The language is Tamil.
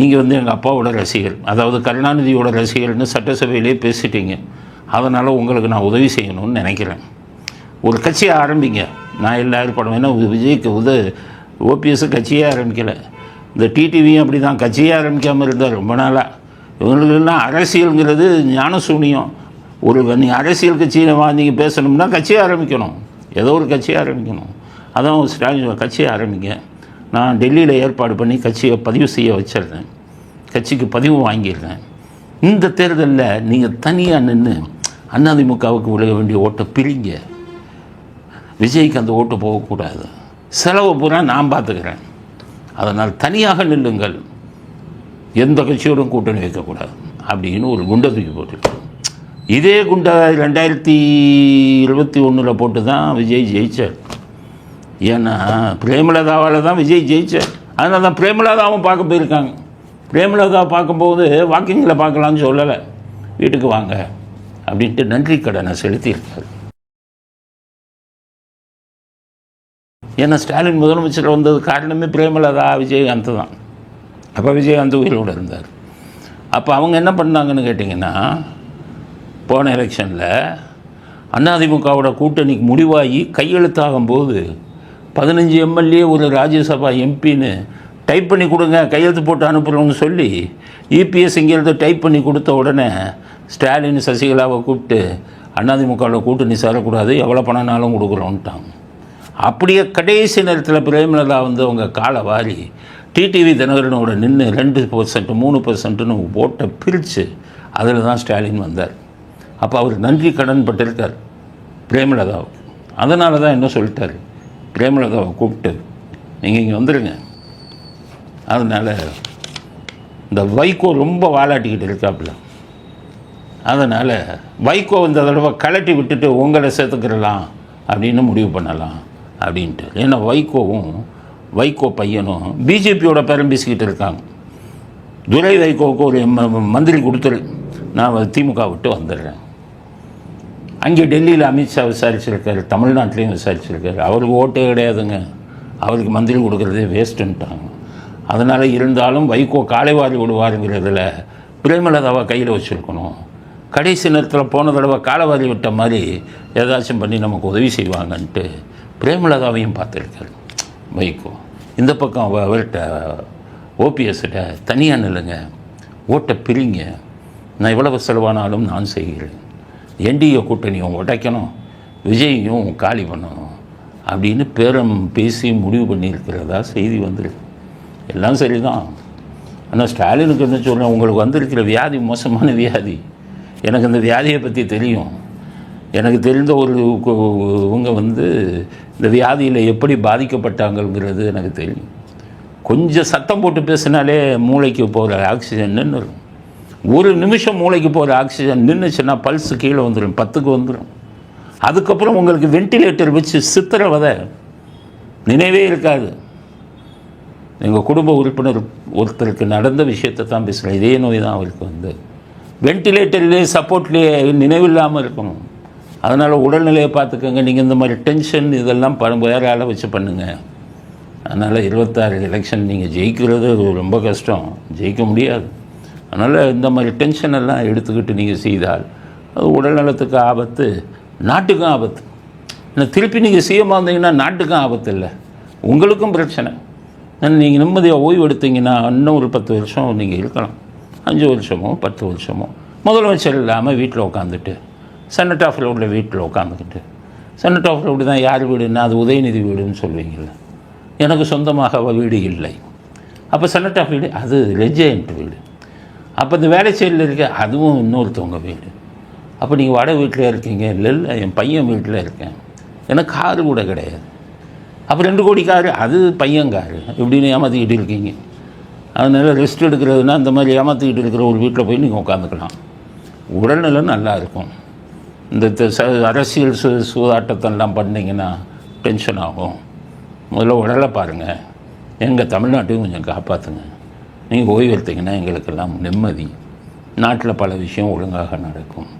நீங்கள் வந்து எங்கள் அப்பாவோட ரசிகர். அதாவது கருணாநிதியோட ரசிகர்னு சட்டசபையிலே பேசிட்டீங்க. அதனால் உங்களுக்கு நான் உதவி செய்யணும்னு நினைக்கிறேன். ஒரு கட்சியை ஆரம்பிங்க. நான் எல்லாரும் படம் ஏன்னா விஜய்க்கு உத ஓபிஎஸ் கட்சியே ஆரம்பிக்கலை. இந்த டிடிவியும் அப்படி தான் கட்சியே ஆரம்பிக்காமல் இருந்தார் ரொம்ப நாளாக இவங்களுக்குலாம் அரசியலுங்கிறது ஞானசூனியம். ஒரு நீ அரசியல் கட்சியில் வா நீங்கள் பேசணும்னா கட்சியை ஆரம்பிக்கணும். ஏதோ ஒரு கட்சியை ஆரம்பிக்கணும். அதான் ஸ்டாலின் கட்சியை ஆரம்பிங்க. நான் டெல்லியில் ஏற்பாடு பண்ணி கட்சியை பதிவு செய்ய வச்சிடுறேன் கட்சிக்கு பதிவு வாங்கியிருக்கேன். இந்த தேர்தலில் நீங்கள் தனியாக நின்று அதிமுகவுக்கு விழுக வேண்டிய ஓட்டை பிரிங்க. விஜய்க்கு அந்த ஓட்டு போகக்கூடாது செலவு பூரா நான் பார்த்துக்கிறேன். அதனால் தனியாக நில்லுங்கள். எந்த கட்சியோடும் கூட்டணி வைக்கக்கூடாது அப்படின்னு ஒரு குண்டை தூக்கி போட்டுருக்கேன் இதே குண்டை ரெண்டாயிரத்தி இருபத்தி ஒன்றில் போட்டு தான் விஜய் ஜெயித்தார் ஏன்னா பிரேமலதாவால் தான் விஜய் ஜெயித்தார் அதனால தான் பிரேமலதாவும் பார்க்க போயிருக்காங்க. பிரேமலதா பார்க்கும்போது வாக்கிங்கில் பார்க்கலான்னு சொல்லலை. வீட்டுக்கு வாங்க அப்படின்ட்டு நன்றி கடனை செலுத்தியிருக்காரு. ஏன்னா ஸ்டாலின் முதலமைச்சர் வந்தது காரணமே பிரேமலதா விஜயகாந்த் தான். அப்போ விஜயகாந்த் உயிரோடு இருந்தார். அப்போ அவங்க என்ன பண்ணாங்கன்னு கேட்டிங்கன்னா போன எலெக்ஷனில் அதிமுகவோட கூட்டணிக்கு முடிவாகி கையெழுத்தாகும் போது பதினஞ்சு எம்எல்ஏ ஒரு ராஜ்யசபா எம்பின்னு டைப் பண்ணி கொடுங்க கையெழுத்து போட்டு அனுப்புகிறோம்னு சொல்லி இபிஎஸ் இங்கேருந்து டைப் பண்ணி கொடுத்த உடனே ஸ்டாலின் சசிகலாவை கூப்பிட்டு அண்ணாதிமுகவில் கூட்டணி சேரக்கூடாது எவ்வளோ பணம்னாலும் கொடுக்குறோன்ட்டாங்க அப்படியே கடைசி நேரத்தில் பிரேமலதா வந்து அவங்க காலை வாரி டிடிவி தினகரனோட நின்று ரெண்டு பர்சன்ட் மூணு பர்சன்ட்னு ஓட்டை பிரித்து அதில் தான் ஸ்டாலின் வந்தார். அப்போ அவர் நன்றி கடன் பட்டிருக்கார் பிரேமலதாவுக்கு அதனால தான் என்ன சொல்லிட்டார் பிரேமலதாவை கூப்பிட்டு நீங்கள் இங்கே வந்துடுங்க அதனால் இந்த வைகோ ரொம்ப வாலாட்டிக்கிட்டு இருக்காப்புல. அதனால் வைகோ இந்த தடவை கலட்டி விட்டுட்டு உங்களை சேர்த்துக்கிறலாம் அப்படின்னு முடிவு பண்ணலாம் அப்படின்ட்டு. ஏன்னா வைகோவும் வைகோ பையனும் பிஜேபியோட பேரம் பேசிக்கிட்டு இருக்காங்க. துரை வைகோவுக்கு ஒரு மந்திரி கொடுத்துரு. நான் திமுக விட்டு வந்துடுறேன். அங்கே டெல்லியில் அமித்ஷா விசாரிச்சிருக்காரு தமிழ்நாட்டிலையும் விசாரிச்சிருக்காரு. அவருக்கு ஓட்டே கிடையாதுங்க. அவருக்கு மந்திரி கொடுக்குறதே வேஸ்ட்டுன்ட்டாங்க அதனால் இருந்தாலும் வைகோ காலைவாரி விடுவாருங்கிறதுல பிரேமலதாவை கையில் வச்சுருக்கணும். கடைசி நேரத்தில் போன தடவை காலைவாரி விட்ட மாதிரி ஏதாச்சும் பண்ணி நமக்கு உதவி செய்வாங்கன்ட்டு பிரேமலதாவையும் பார்த்துருக்காரு வைகோ. இந்த பக்கம் அவர்கிட்ட ஓபிஎஸ்கிட்ட தனியாக நில்லுங்க. ஓட்டை பிரிங்க. நான் எவ்வளவு செலவானாலும் நான் செய்கிறேன். என்டிஏ கூட்டணியும் உடைக்கணும். விஜயையும் காலி பண்ணணும். அப்படின்னு பேரம் பேசி முடிவு பண்ணியிருக்கிறதா செய்தி வந்திருக்கு. எல்லாம் சரிதான். ஆனால் ஸ்டாலினுக்கு என்ன சொல்கிறேன் உங்களுக்கு வந்திருக்கிற வியாதி மோசமான வியாதி. எனக்கு இந்த வியாதியை பற்றி தெரியும். எனக்கு தெரிந்த ஒரு இவங்க வந்து இந்த வியாதியில் எப்படி பாதிக்கப்பட்டாங்கங்கிறது எனக்கு தெரியும். கொஞ்சம் சத்தம் போட்டு பேசினாலே மூளைக்கு போகிற ஆக்சிஜன் நின்றுடும் ஒரு நிமிஷம் மூளைக்கு போகிற ஆக்சிஜன் நின்றுச்சுன்னா பல்ஸ் கீழே வந்துடும் பத்துக்கு வந்துடும் அதுக்கப்புறம் உங்களுக்கு வெண்டிலேட்டர் வச்சு சித்திரவதை நினைவே இருக்காது. எங்கள் குடும்ப உறுப்பினர் ஒருத்தருக்கு நடந்த விஷயத்தை தான் பேசுகிறேன் இதே நோய் தான் அவருக்கு வந்து. வென்டிலேட்டர்லேயே சப்போர்ட்லேயே நினைவில்லாமல் இருக்கணும். அதனால் உடல்நிலையை பார்த்துக்கோங்க. நீங்கள் இந்த மாதிரி டென்ஷன் இதெல்லாம் ப வேற ஆளை வச்சு பண்ணுங்கள் அதனால் இருபத்தாறு எலெக்ஷன் நீங்கள் ஜெயிக்கிறது ரொம்ப கஷ்டம். ஜெயிக்க முடியாது. அதனால் இந்த மாதிரி டென்ஷன் எல்லாம் எடுத்துக்கிட்டு நீங்கள் செய்தால் அது உடல்நலத்துக்கு ஆபத்து நாட்டுக்கும் ஆபத்து. ஏன்னா திருப்பி நீங்கள் சிஎமாக இருந்தீங்கன்னா நாட்டுக்கும் ஆபத்து இல்லை. உங்களுக்கும் பிரச்சனை. நீங்கள் நிம்மதியாக ஓய்வு எடுத்தீங்கன்னா இன்னும் ஒரு பத்து வருஷம் நீங்கள் இருக்கலாம். அஞ்சு வருஷமோ பத்து வருஷமோ. முதலமைச்சர் இல்லாமல் வீட்டில் உட்காந்துட்டு செனட் ஆஃப் ரோடில் வீட்டில் உட்காந்துக்கிட்டு செனட் ஆஃப் ரோடு தான் யார் வீடுன்னா அது உதயநிதி வீடுன்னு சொல்லுவீங்கள்ல எனக்கு சொந்தமாக வீடு இல்லை. அப்போ செனட் ஆஃப் வீடு அது ரெஜெயண்ட் வீடு. அப்போ இந்த வேலைச்சேரியில் இருக்க அதுவும் இன்னொருத்தவங்க வீடு. அப்போ நீங்கள் வட வீட்டில் இருக்கீங்க இல்லை இல்லை என் பையன் வீட்டில் இருக்கேன். எனக்கு காரு கூட கிடையாது. அப்போ ரெண்டு கோடி காரு அது பையன் காரு இப்படின்னு ஏமாற்றிக்கிட்டு இருக்கீங்க. அதனால் ரெஸ்ட் எடுக்கிறதுனா இந்த மாதிரி ஏமாற்றிக்கிட்டு இருக்கிற ஒரு வீட்டில் போய் நீங்கள் உட்காந்துக்கலாம் உடல்நிலை நல்லா இருக்கும். இந்த த- ச- அரசியல் சு சூதாட்டத்தெல்லாம் பண்ணிங்கன்னா டென்ஷன் ஆகும். முதல்ல உடலை பாருங்கள் எங்கள் தமிழ்நாட்டையும் கொஞ்சம் காப்பாற்றுங்க நீங்கள் ஓய்வு எடுத்தீங்கன்னா எங்களுக்கெல்லாம் நிம்மதி. நாட்டில் பல விஷயம் ஒழுங்காக நடக்கும்.